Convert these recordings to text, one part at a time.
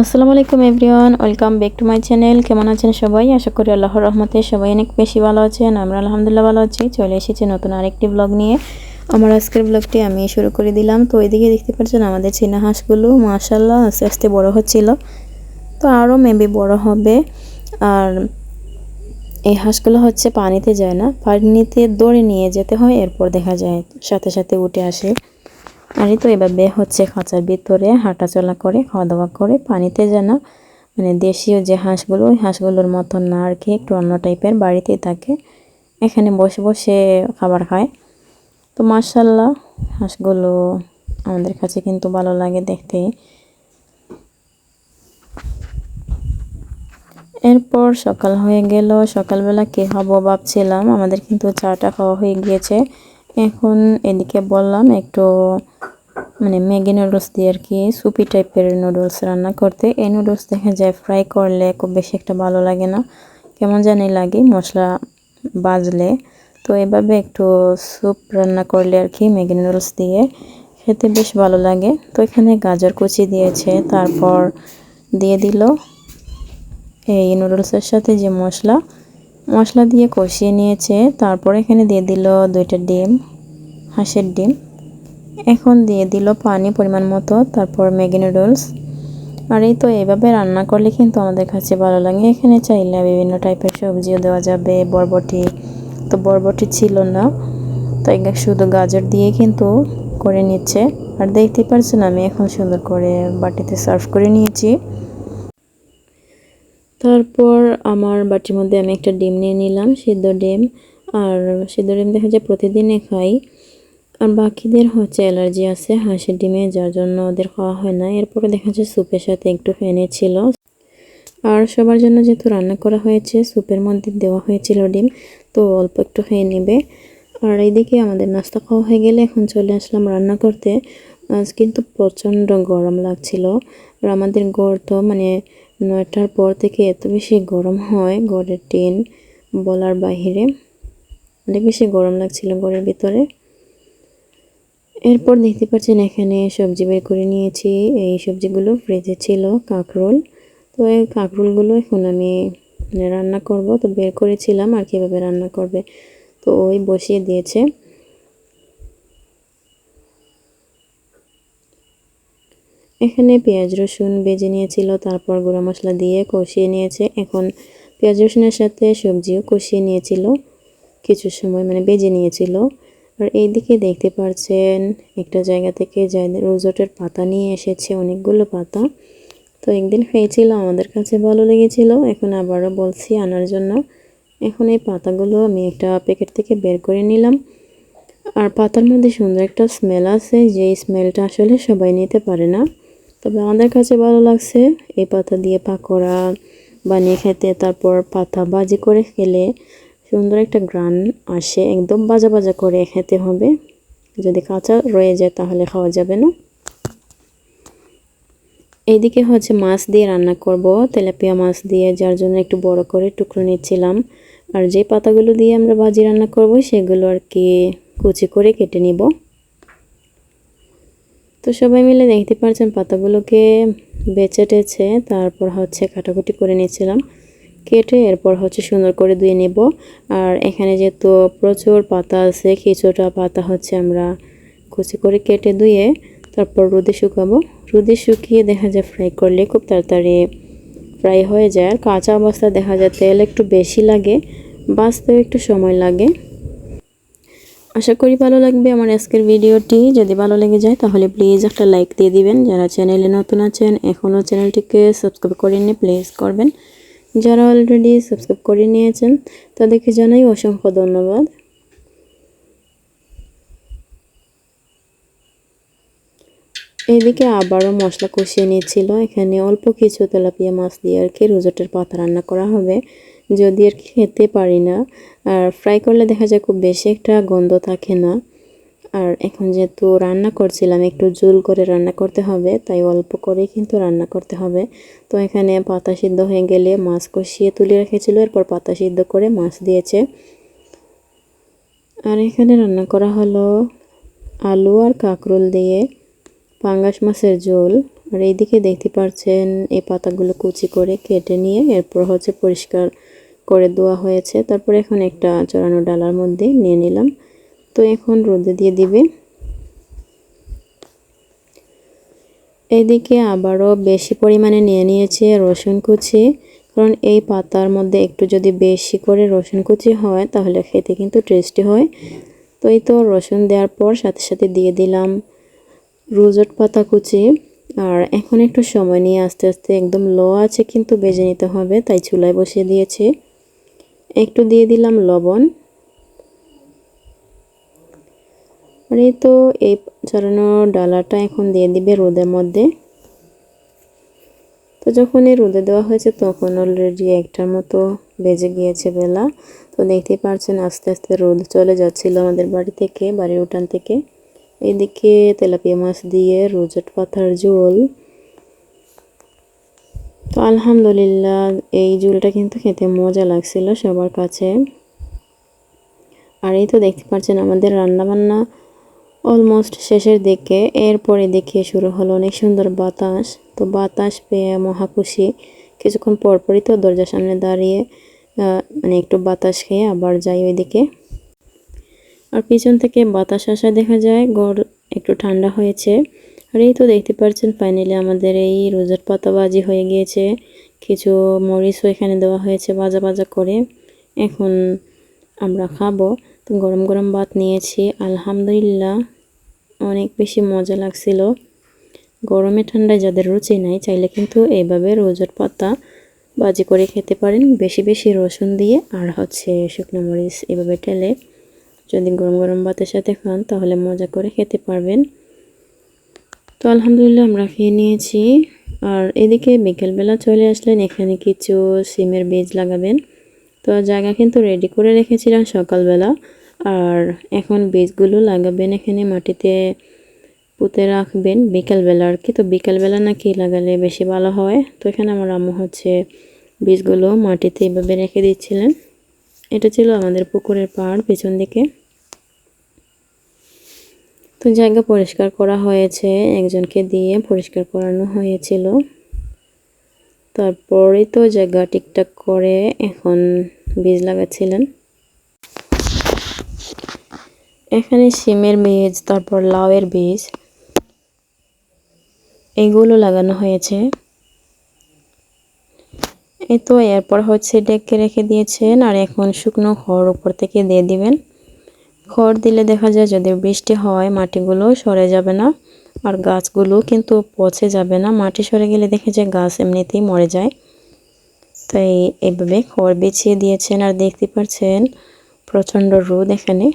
আসসালামু আলাইকুম everyone, welcome back to my channel. কেমন আছেন সবাই? আশা করি আল্লাহর রহমতে সবাই অনেক বেশি ভালো আছেন। আমরা আলহামদুলিল্লাহ ভালো আছি। চলে এসেছি নতুন আরেকটি ব্লগ নিয়ে। আমার আজকের ব্লগটি আমি শুরু করে দিলাম। তো এদিকে দেখতে পাচ্ছেন আমাদের চীনা হাঁসগুলো মাশাল্লাহ আস্তে আস্তে বড় হচ্ছিল। তো আরও মেবি বড় হবে। আর এই হাঁসগুলো হচ্ছে পানিতে যায় না। পানিতে দৌড়ে নিয়ে যেতে হয়, এরপর দেখা যায় সাথে সাথে উঠে আসে। আর তো এভাবে হচ্ছে খাঁচার ভিতরে, হাঁটাচলা করে খাওয়া দাওয়া করে, পানিতে যেন মানে দেশীয় যে হাঁসগুলো, ওই হাঁসগুলোর মতন না আর কি, একটু অন্য টাইপের বাড়িতেই থাকে। এখানে বসে বসে খাবার খায়। তো মার্শাল্লাহ হাঁসগুলো আমাদের কাছে কিন্তু ভালো লাগে দেখতে। এরপর সকাল হয়ে গেল, সকালবেলা কী হব ভাবছিলাম, আমাদের কিন্তু চাটা খাওয়া হয়ে গিয়েছে। এখন এদিকে বললাম, একটু মানে ম্যাগি নুডলস দিয়ে আর কি, সুপি টাইপের নুডলস রান্না করতে। এই নুডলস দেখা যায় ফ্রাই করলে খুব বেশি একটা ভালো লাগে না। কেমন জানি লাগে, মশলা বাজলে। তো এভাবে একটু স্যুপ রান্না করলে আর কি ম্যাগি নুডলস দিয়ে খেতে বেশ ভালো লাগে। তো এখানে গাজর কুচি দিয়েছে, তারপর দিয়ে দিল এই নুডলসের সাথে যে মশলা। মশলা দিয়ে কষিয়ে নিয়েছে, তারপর এখানে দিয়ে দিল দুইটা ডিম। হাঁসের ডিম। এখন দিয়ে দিল পানি পরিমাণ মতো, তারপর ম্যাগি নুডলস। আর এই তো এইভাবে রান্না করলে কিন্তু আমাদের কাছে ভালো লাগে। এখানে চাইলে বিভিন্ন টাইপের সবজিও দেওয়া যাবে, বরবটি। তো বরবটি ছিল না তাই শুধু গাজর দিয়ে কিন্তু করে নিচ্ছে। আর দেখতে পারছেন, আমি এখন সুন্দর করে বাটিতে সার্ভ করে নিয়েছি। তারপর আমার বাটির মধ্যে আমি একটা ডিম নিয়ে নিলাম, সিদ্ধ ডিম। আর সিদ্ধ ডিম দেখা যায় প্রতিদিনে খাই। আর বাকিদের হচ্ছে অ্যালার্জি আছে, হাঁসের ডিমে, যার জন্য ওদের খাওয়া হয় না। এরপরে দেখা যায় স্যুপের সাথে একটু ফেনে ছিল। আর সবার জন্য যেহেতু রান্না করা হয়েছে, স্যুপের মধ্যে দেওয়া হয়েছিল ডিম, তো অল্প একটু খেয়ে নেবে। আর এইদিকে আমাদের নাস্তা খাওয়া হয়ে গেলে এখন চলে আসলাম রান্না করতে। আজ কিন্তু প্রচণ্ড গরম লাগছিল। আর আমাদের গড় তো মানে নয়টার পর থেকে এত বেশি গরম হয় গড়ের টিন বলার বাহিরে। অনেক বেশি গরম লাগছিল গড়ের ভিতরে। এরপর দেখতে পাচ্ছেন এখানে সবজি বের করে নিয়েছি। এই সবজিগুলো ফ্রিজে ছিল, কাঁকরোল। তো এই কাঁকরোলগুলো এখন আমি রান্না করব। তো বের করেছিলাম আর কীভাবে রান্না করবে। তো ওই বসিয়ে দিয়েছে। এখানে পেঁয়াজ, রসুন বেজে নিয়েছিল, তারপর গুঁড়া মশলা দিয়ে কষিয়ে নিয়েছে। এখন পেঁয়াজ, রসুনের সাথে সবজিও কষিয়ে নিয়েছিল। কিছু সময় মানে বেজে নিয়েছিল। আর এইদিকে দেখতে পারছেন একটা জায়গা থেকে রোজটের পাতা নিয়ে এসেছে অনেকগুলো পাতা। তো একদিন খেয়েছিল আমাদের কাছে ভালো লেগেছিল। এখন আবারও বলছি আনার জন্য। এখন এই পাতাগুলো আমি একটা প্যাকেট থেকে বের করে নিলাম। আর পাতার মধ্যে সুন্দর একটা স্মেল আছে, যে স্মেলটা আসলে সবাই নিতে পারে না। তবে আমাদের কাছে ভালো লাগছে এই পাতা দিয়ে পাকোড়া বানিয়ে খেতে, তারপর পাতা বাজি করে খেলে সুন্দর একটা গ্রান আসে, একদম বাজা বাজা করে খেতে হবে। যদি কাঁচা রয়ে যায় তাহলে খাওয়া যাবে না। এইদিকে হচ্ছে মাছ দিয়ে রান্না করব, তেলাপিয়া মাছ দিয়ে, যার জন্য একটু বড় করে টুকরো নিচ্ছিলাম। আর যে পাতাগুলো দিয়ে আমরা ভাজি রান্না করব, সেগুলো আর কি কুচি করে কেটে নিব। তো সবাই মিলে দেখতে পারছেন পাতাগুলোকে বেচে টেছে, তারপর হচ্ছে কাটাকুটি করে নিচ্ছিলাম। কেটে এরপর হচ্ছে সুন্দর করে ধুয়ে নেব। আর এখানে যেহেতু প্রচুর পাতা আছে কিছুটা পাতা হচ্ছে আমরা কুচি করে কেটে ধুয়ে তারপর রোদে শুকাবো। রোদে শুকিয়ে দেখা যায় ফ্রাই করলে খুব তাড়াতাড়ি ফ্রাই হয়ে যায়। আর কাঁচা অবস্থা দেখা যায় তেল একটু বেশি লাগে, বাঁচতেও একটু সময় লাগে। আশা করি ভালো লাগবে আমার আজকের ভিডিওটি। যদি ভালো লেগে যায় তাহলে প্লিজ একটা লাইক দিয়ে দিবেন। যারা চ্যানেলে নতুন আছেন এখনও চ্যানেলটিকে সাবস্ক্রাইব করেননি প্লিজ করবেন। যারা অলরেডি সাবস্ক্রাইব করে নিয়েছেন, তাদেরকে জানাই অসংখ্য ধন্যবাদ। এদিকে আবারও মশলা কষিয়ে নিয়েছিল এখানে অল্প কিছু তেলাপিয়া মাছ দিয়ে আর কি রোজটের পাতা রান্না করা হবে। যদি আর খেতে পারি না, আর ফ্রাই করলে দেখা যায় খুব বেশি একটা গন্ধ থাকে না। আর এখন যেহেতু রান্না করছিলাম, একটু জুল করে রান্না করতে হবে, তাই অল্প করে কিন্তু রান্না করতে হবে। তো এখানে পাতা সিদ্ধ হয়ে গেলে মাছ কষিয়ে তুলে রেখেছিল, এরপর পাতা সিদ্ধ করে মাছ দিয়েছে। আর এখানে রান্না করা হলো আলু আর কাঁকরোল দিয়ে পাঙ্গাস মাছের ঝোল। আর এইদিকে দেখতে পাচ্ছেন, এই পাতাগুলো কুচি করে কেটে নিয়ে এরপর হচ্ছে পরিষ্কার করে দেওয়া হয়েছে। তারপরে এখন একটা চড়ানো ডালার মধ্যে নিয়ে নিলাম। তো এখন রোদে দিয়ে দিবে। এইদিকে আবারও বেশি পরিমাণে নিয়ে নিয়েছে রসুন কুচি, কারণ এই পাতার মধ্যে একটু যদি বেশি করে রসুন কুচি হয়, তাহলে খেতে কিন্তু টেস্টি হয়। তো এই তো রসুন দেওয়ার পর সাথে সাথে দিয়ে দিলাম রোজট পাতা কুচি। আর এখন একটু সময় নিয়ে আস্তে আস্তে একদম লো আছে কিন্তু বেজে নিতে হবে, তাই চুলায় বসিয়ে দিয়েছি। একটু দিয়ে দিলাম লবণ। এই তো এই চড়ানো ডালাটা এখন দিয়ে দিবে রোদের মধ্যে। তো যখন এই রোদে দেওয়া হয়েছে তখন অলরেডি একটার মতো বেজে গিয়েছে বেলা। তো দেখতেই পারছেন আস্তে আস্তে রোদ চলে যাচ্ছিল আমাদের বাড়ি থেকে, বাড়ির উঠান থেকে। এইদিকে তেলাপিয়া মাছ দিয়ে রোজট পাতার ঝোল। তো আলহামদুলিল্লাহ এই ঝোলটা কিন্তু খেতে মজা লাগছিল সবার কাছে। আর এই তো দেখতে পাচ্ছেন আমাদের রান্না বান্না অলমোস্ট শেষের দিকে, এরপরে দেখে শুরু হলো অনেক সুন্দর বাতাস। তো বাতাস পেয়ে মহাখুশি কিছুক্ষণ পরপরই তো দরজার সামনে দাঁড়িয়ে মানে একটু বাতাস খেয়ে আবার যাই ওইদিকে। আর পিছন থেকে বাতাস আসা দেখা যায় গড় একটু ঠান্ডা হয়েছে। আর এই তো দেখতে পাচ্ছেন ফাইনালি আমাদের এই রোজার পাতা বাজি হয়ে গিয়েছে। কিছু মরিচও এখানে দেওয়া হয়েছে বাজা বাজা করে। এখন আমরা খাব। তো গরম গরম ভাত নিয়েছি, আলহামদুলিল্লাহ। অনেক বেশি মজা লাগছিল। গরমে ঠান্ডায় যাদের রুচি নাই, চাইলে কিন্তু এইভাবে রোজার পাতা বাজি করে খেতে পারেন। বেশি বেশি রসুন দিয়ে আর হচ্ছে শুকনো মরিচ এভাবে টেলে যদি গরম গরম ভাতের সাথে খান, তাহলে মজা করে খেতে পারবেন। তো আলহামদুলিল্লাহ আমরা খেয়ে নিয়েছি। আর এদিকে বিকেলবেলা চলে আসলেন, এখানে কিছু সিমের বীজ লাগাবেন। তো জায়গা কিন্তু রেডি করে রেখেছিলাম সকালবেলা। আর এখন বীজগুলো লাগাবেন এখানে মাটিতে পুঁতে রাখবেন। বিকালবেলা আর কি? তো বিকালবেলা নাকি লাগালে বেশি ভালো হয়। তো এখানে আমার আম্মু হচ্ছে বীজগুলো মাটিতে এভাবে রেখে দিচ্ছিলেন। এটা ছিল আমাদের পুকুরের পাড় পেছন দিকে। তো জায়গা পরিষ্কার করা হয়েছে, একজনকে দিয়ে পরিষ্কার করানো হয়েছিল। তারপরে তো জায়গা ঠিকঠাক করে এখন বীজ লাগাচ্ছিলেন। এখানে সিমের বীজ তারপর লাউয়ের বীজ, এগুলো লাগানো হয়েছে। এই তো এরপর হচ্ছে ডেকে রেখে দিয়েছেন, আর এখন শুকনো খড় উপর থেকে দিয়ে দিবেন। খড় দিলে দেখা যায় যদি বৃষ্টি হয়, মাটিগুলো সরে যাবে না, আর গাছগুলো কিন্তু পচে যাবে না। মাটি সরে গেলে দেখে যে গাছ এমনিতেই মরে যায়। তাই এভাবে খড় বিছিয়ে দিয়েছেন, আর দেখতে পাচ্ছেন প্রচণ্ড রোদ এখানে।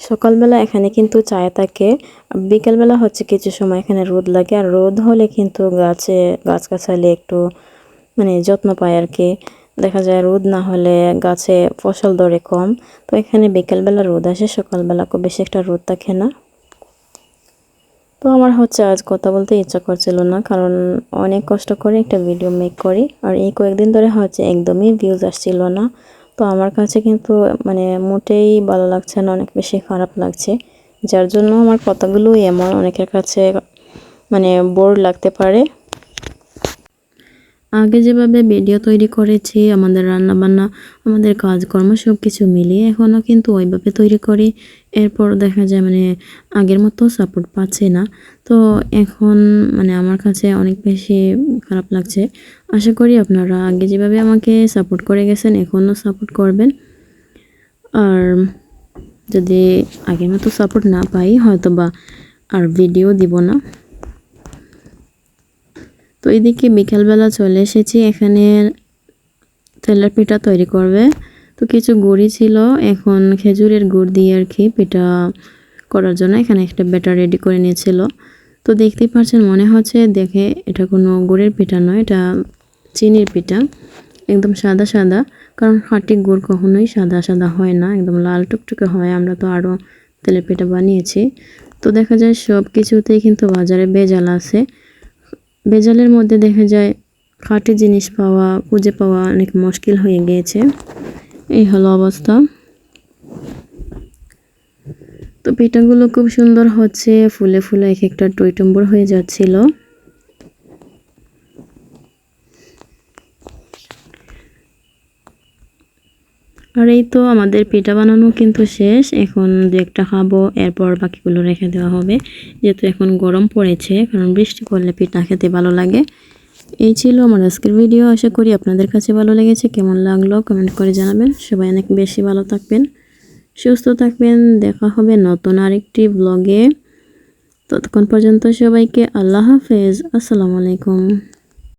সকালবেলা এখানে কিন্তু চায় থাকে। বিকেলবেলা হচ্ছে কিছু সময় এখানে রোদ লাগে। আর রোদ হলে কিন্তু গাছে গাছ গাছালে একটু মানে যত্ন পায় আর কি দেখা যায় রোদ না হলে গাছে ফসল ধরে কম। তো এখানে বিকেলবেলা রোদ আসে, সকালবেলা খুব বেশি একটা রোদ থাকে না। তো আমার হচ্ছে আজ কথা বলতে ইচ্ছা করছিল না, কারণ অনেক কষ্ট করে একটা ভিডিও মেক করি। আর এই কয়েকদিন ধরে হচ্ছে একদমই ভিউজ আসছিল না। তো আমার কাছে কিন্তু মানে মোটেই ভালো লাগছে না, অনেক বেশি খারাপ লাগছে। যার জন্য আমার কথাগুলোই এমন, অনেকের কাছে মানে বোর লাগতে পারে। আগে যেভাবে ভিডিও তৈরি করেছি, আমাদের রান্না বান্না আমাদের কাজকর্ম সব কিছু মিলিয়ে এখনও কিন্তু ওইভাবে তৈরি করি। এরপর দেখা যায় মানে আগের মতো সাপোর্ট পাচ্ছে না। তো এখন মানে আমার কাছে অনেক বেশি খারাপ লাগছে। আশা করি আপনারা আগে যেভাবে আমাকে সাপোর্ট করে গেছেন এখনও সাপোর্ট করবেন। আর যদি আগের মতো সাপোর্ট না পাই হয়তো বা আর ভিডিও দিব না। এদিকে বিকালবেলা চলে এসেছি, এখানে তেলের পিঠা তৈরি করবে। তো কিছু গুড়ি ছিল, এখন খেজুরের গুড় দিয়ে আর কি পিঠা করার জন্য এখানে একটা ব্যাটার রেডি করে নিয়েছিল। তো দেখতেই পাচ্ছেন, মনে হচ্ছে দেখে এটা কোনো গুড়ের পিঠা নয়, এটা চিনির পিঠা, একদম সাদা সাদা। কারণ খাঁটি গুড় কখনোই সাদা সাদা হয় না, একদম লাল টুকটুকে হয়, আমরা তো আরও তেলের পিঠা বানিয়েছি। তো দেখা যায় সব কিছুতেই কিন্তু বাজারে বেজাল আছে। বেজালের মধ্যে দেখা যায় খাঁটি জিনিস পাওয়া, খুঁজে পাওয়া অনেক মুশকিল হয়ে গিয়েছে। এই হলো অবস্থা। তো পিঠাগুলো খুব সুন্দর হচ্ছে, ফুলে ফুলে এক একটা টইটম্বর হয়ে যাচ্ছিল। আর এই তো আমাদের পিঠা বানানো কিন্তু শেষ। এখন দু একটা খাব, এরপর বাকিগুলো রেখে দেওয়া হবে। যেহেতু এখন গরম পড়েছে, কারণ বৃষ্টি পড়লে পিঠা খেতে ভালো লাগে। এই ছিল আমার আজকের ভিডিও। আশা করি আপনাদের কাছে ভালো লেগেছে। কেমন লাগল কমেন্ট করে জানাবেন। সবাই অনেক বেশি ভালো থাকবেন, সুস্থ থাকবেন। দেখা হবে নতুন আরেকটি ব্লগে ততক্ষণ পর্যন্ত সবাইকে আল্লাহ হাফেজ। আসসালামু আলাইকুম।